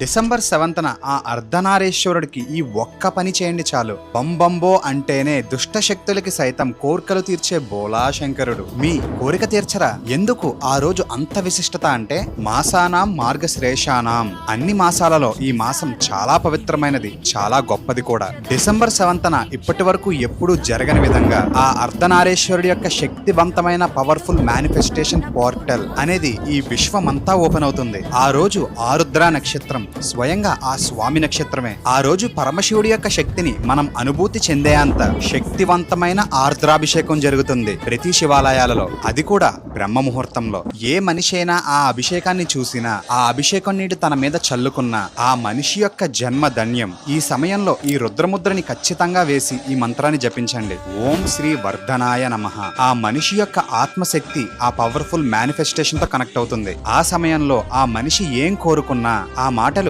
December సెవెంత్న ఆ అర్ధనారేశ్వరుడికి ఈ ఒక్క పని చేయండి చాలు. బంబంబో అంటేనే దుష్ట శక్తులకి సైతం కోర్కెలు తీర్చే బోలా శంకరుడు మీ కోరిక తీర్చరా? ఎందుకు ఆ రోజు అంత విశిష్టత అంటే? మాసానాం మార్గశ్రేషానాం. అన్ని మాసాలలో ఈ మాసం చాలా పవిత్రమైనది చాలా గొప్పది కూడా. డిసెంబర్ సెవెంత్న ఇప్పటి వరకు ఎప్పుడూ జరగని విధంగా ఆ అర్ధనారేశ్వరుడి యొక్క శక్తివంతమైన పవర్ఫుల్ మేనిఫెస్టేషన్ పోర్టల్ అనేది ఈ విశ్వమంతా ఓపెన్ అవుతుంది. ఆ రోజు ఆరుద్ర నక్షత్రం స్వయంగా ఆ స్వామి నక్షత్రమే. ఆ రోజు పరమశివుడి యొక్క శక్తిని మనం అనుభూతి చెందే అంత శక్తివంతమైన ఆర్ద్రాభిషేకం జరుగుతుంది ప్రతి శివాలయాలలో. అది కూడా బ్రహ్మ ముహూర్తంలో ఏ మనిషి అయినా ఆ అభిషేకాన్ని చూసినా ఆ అభిషేకం నీటి తన మీద చల్లుకున్న ఆ మనిషి యొక్క జన్మ ధన్యం. ఈ సమయంలో ఈ రుద్రముద్రని ఖచ్చితంగా వేసి ఈ మంత్రాన్ని జపించండి. ఓం శ్రీ వర్ధనాయ నమః. ఆ మనిషి యొక్క ఆత్మశక్తి ఆ పవర్ఫుల్ మేనిఫెస్టేషన్తో కనెక్ట్ అవుతుంది. ఆ సమయంలో ఆ మనిషి ఏం కోరుకున్నా ఆ మాట